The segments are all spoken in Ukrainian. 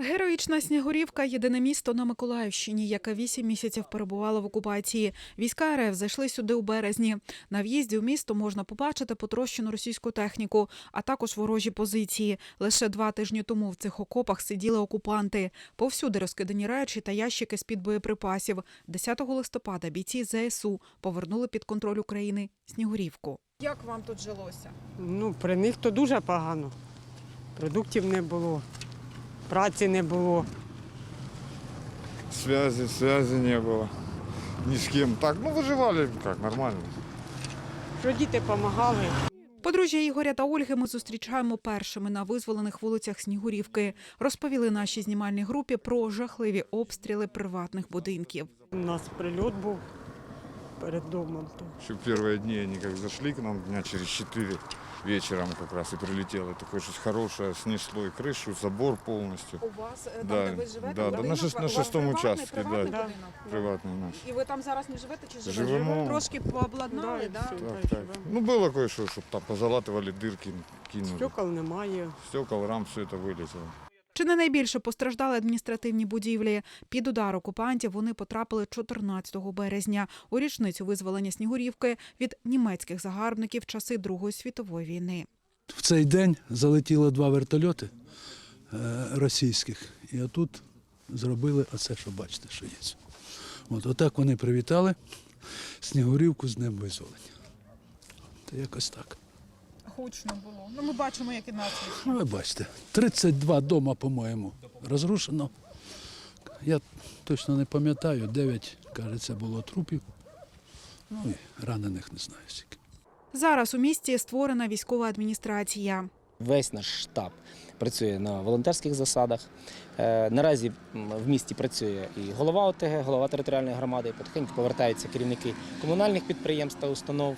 Героїчна Снігурівка – єдине місто на Миколаївщині, яке вісім місяців перебувало в окупації. Війська РФ зайшли сюди у березні. На в'їзді у місто можна побачити потрощену російську техніку, а також ворожі позиції. Лише два тижні тому в цих окопах сиділи окупанти. Повсюди розкидані речі та ящики з-під боєприпасів. 10 листопада бійці ЗСУ повернули під контроль України Снігурівку. Як вам тут жилося? Ну, при них то дуже погано. Продуктів не було, праці не було. Связи, связи не было. Ни с кем. Так, ну выживали как, нормально. Що діти допомагали. Подружжя Ігоря та Ольги ми зустрічаємо першими на визволених вулицях Снігурівки. Розповіли нашій знімальній групі про жахливі обстріли приватних будинків. У нас прильот був перед домом. То. Еще в первые дни они как зашли к нам, дня через четыре вечером как раз и прилетело. Такое что-то хорошее, снесло и крышу, забор полностью. У вас е, там, Да, де ви живете, да, да, будинок, на шест- у на вас шестому приватний- участку, да. приватний Да. будинок? Приватный наш. І ви там зараз не живете чи живете? Живемо. Трошки пообладнали, да? все, Так, да, так. живемо. Ну было кое-что, чтобы там позалатывали дырки, кинули. Стекол немає. Стекол, рам, все это вылетело. Чи не найбільше постраждали адміністративні будівлі? Під удар окупантів вони потрапили 14 березня у річницю визволення Снігурівки від німецьких загарбників часи Другої світової війни. В цей день залетіло два вертольоти е, російських, і отут зробили оце, що бачите, що є. От отак вони привітали Снігурівку з Днем визволення. Та якось так. Гучно було. Ну ми бачимо, які наслідки. Ну, ви бачите, 32 дома, по-моєму, розрушено. Я точно не пам'ятаю, 9, кажеться, було трупів. Ну і ранених не знаю скільки. Зараз у місті створена військова адміністрація. Весь наш штаб працює на волонтерських засадах. Е, Наразі в місті працює і голова ОТГ, голова територіальної громади. Потихеньку повертаються керівники комунальних підприємств та установ.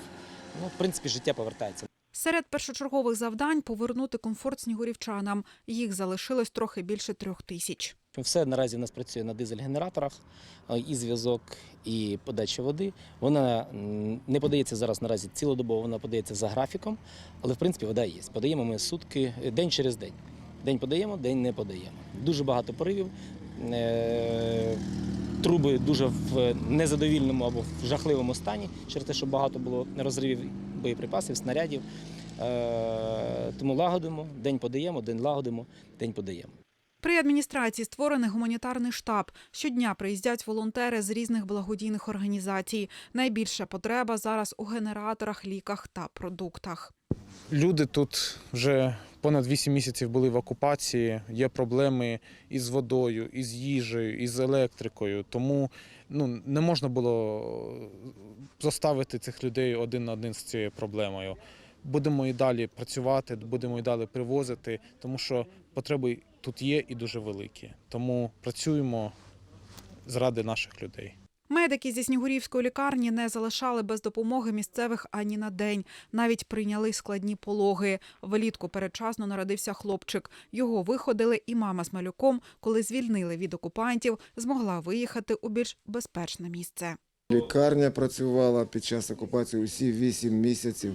Ну, в принципі, життя повертається. Серед першочергових завдань повернути комфорт снігурівчанам. Їх залишилось трохи більше трьох тисяч. Все наразі у нас працює на дизель-генераторах, е, і зв'язок, і подача води. Вона не подається зараз наразі цілодобово, вона подається за графіком, але в принципі вода є. Подаємо ми сутки, е, день через день. День подаємо, день не подаємо. Дуже багато поривів. Е, Труби дуже в незадовільному або в жахливому стані через те, що багато було розривів боєприпасів, снарядів. Е, Тому лагодимо, день подаємо, день лагодимо, день подаємо. При адміністрації створений гуманітарний штаб. Щодня приїздять волонтери з різних благодійних організацій. Найбільша потреба зараз у генераторах, ліках та продуктах. Люди тут вже понад 8 місяців були в окупації. Є проблеми із водою, із їжею, із електрикою. Тому ну, не можна було заставити цих людей один на один з цією проблемою. Будемо і далі працювати, будемо і далі привозити, тому що потреби тут є і дуже великі. Тому працюємо заради наших людей. Медики зі Снігурівської лікарні не залишали без допомоги місцевих ані на день. Навіть прийняли складні пологи. Влітку передчасно народився хлопчик. Його виходили, і мама з малюком, коли звільнили від окупантів, змогла виїхати у більш безпечне місце. Лікарня працювала під час окупації усі 8 місяців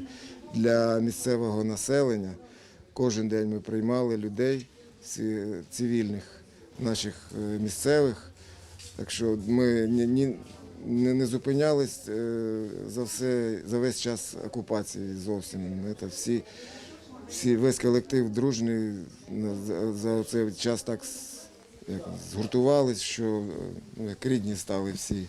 для місцевого населення. Кожен день ми приймали людей цивільних, наших е, місцевих. Так що ми ні, ні, не, не зупинялись е, за, все, за весь час окупації зовсім. Це всі, всі, весь колектив дружний за, за цей час так як, згуртувались, що ну, як рідні стали всі.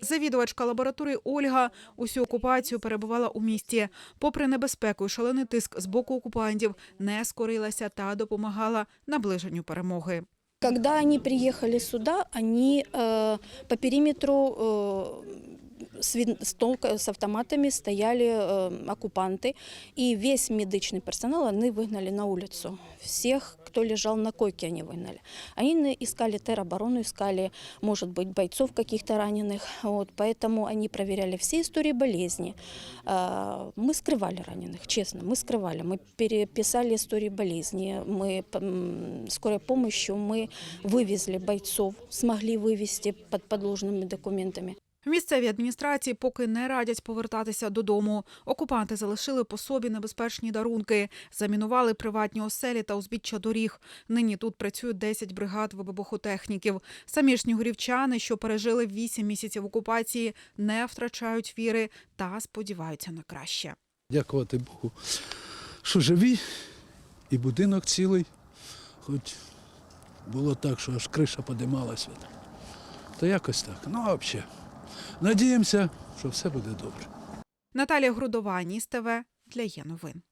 Завідувачка лабораторії Ольга усю окупацію перебувала у місті. Попри небезпеку і шалений тиск з боку окупантів, не скорилася та допомагала наближенню перемоги. Когда они приехали сюда, они э, по периметру э, с, вин- с толк- с автоматами стояли э, оккупанты, и весь медичный персонал они выгнали на улицу. Всех, кто лежал на койке, они выгнали. Они искали тероборону, искали, может быть, бойцов каких-то раненых. Вот, поэтому они проверяли все истории болезни. А, Мы скрывали раненых, честно, мы скрывали. Мы переписали истории болезни. Мы скорой помощью мы вывезли бойцов, смогли вывести под подложными документами. В місцевій адміністрації поки не радять повертатися додому. Окупанти залишили по собі небезпечні дарунки, замінували приватні оселі та узбіччя доріг. Нині тут працюють 10 бригад вибухотехніків. Самі ж снігурівчани, що пережили 8 місяців окупації, не втрачають віри та сподіваються на краще. Дякувати Богу, що живі, і будинок цілий. Хоч було так, що аж криша подималася. То якось так. Ну, а взагалі. Надіємося, що все буде добре. Наталія Грудова, Ніс ТВ для є новин.